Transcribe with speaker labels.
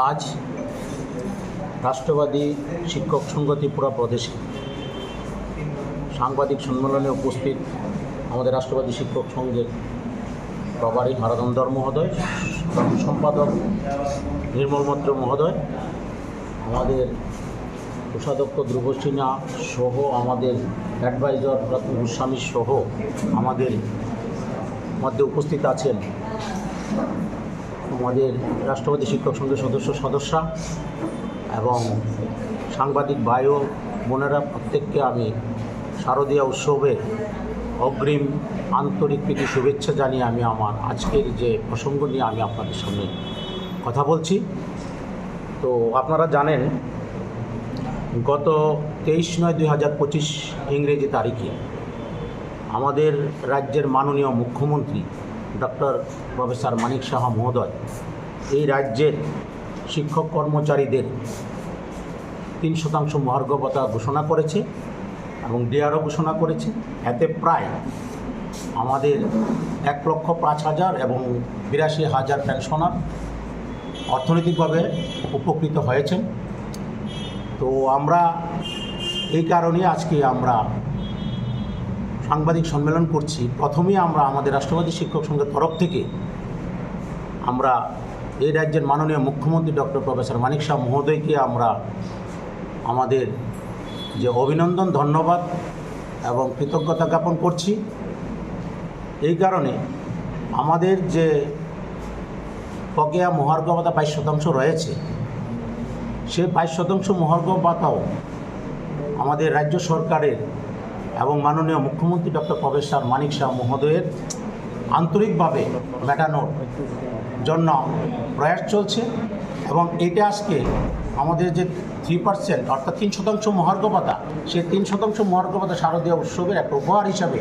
Speaker 1: আজ রাষ্ট্রবাদী শিক্ষক সংঘ ত্রিপুরা প্রদেশে সাংবাদিক সম্মেলনে উপস্থিত আমাদের রাষ্ট্রবাদী শিক্ষক সংঘের প্রভারী হারাধন্দর মহোদয়, সম্পাদক নির্মল মৈত্র মহোদয়, আমাদের কোষাধ্যক্ষ ধ্রুব সিনহা সহ আমাদের অ্যাডভাইজার রত্ন গোস্বামী সহ আমাদের মধ্যে উপস্থিত আছেন আমাদের রাষ্ট্রপতি শিক্ষক সংঘের সদস্য, সদস্যা এবং সাংবাদিক ও বোনেরা, প্রত্যেককে আমি শারদীয়া উৎসবের অগ্রিম আন্তরিক প্রীতি শুভেচ্ছা জানিয়ে আমি আমার আজকের যে প্রসঙ্গ নিয়ে আমি আপনাদের সামনে কথা বলছি। তো আপনারা জানেন, গত তেইশ নয় দুই হাজার পঁচিশ ইংরেজি তারিখে আমাদের রাজ্যের মাননীয় মুখ্যমন্ত্রী ডক্টর প্রফেসর মানিক সাহা মহোদয়, এই রাজ্যের শিক্ষক কর্মচারীদের তিন শতাংশ মহার্ঘ ভাতা ঘোষণা করেছে এবং ডিআরও ঘোষণা করেছে। এতে প্রায় আমাদের এক লক্ষ পাঁচ হাজার এবং বিরাশি হাজার পেনশনার অর্থনৈতিকভাবে উপকৃত হয়েছেন। তো আমরা এই কারণে আজকে আমরা সাংবাদিক সম্মেলন করছি। প্রথমেই আমরা আমাদের রাষ্ট্রবাদী শিক্ষক সংঘের তরফ থেকে আমরা এই রাজ্যের মাননীয় মুখ্যমন্ত্রী ডক্টর প্রফেসর মানিক শাহ মহোদয়কে আমরা আমাদের যে অভিনন্দন, ধন্যবাদ এবং কৃতজ্ঞতা জ্ঞাপন করছি। এই কারণে আমাদের যে বকেয়া মহার্ঘ ভাতা বাইশ শতাংশ রয়েছে সে বাইশ শতাংশ মহার্ঘ ভাতাও আমাদের রাজ্য সরকারের এবং মাননীয় মুখ্যমন্ত্রী ডক্টর প্রবেশ প্রফেসর মানিক শাহ মহোদয়ের আন্তরিকভাবে মেটানোর জন্য প্রয়াস চলছে এবং এটা আজকে আমাদের যে থ্রি পার্সেন্ট অর্থাৎ তিন শতাংশ মহার্ঘ ভাতা, সেই তিন শতাংশ মহার্ঘ ভাতা শারদীয় উৎসবের একটা উপহার হিসাবে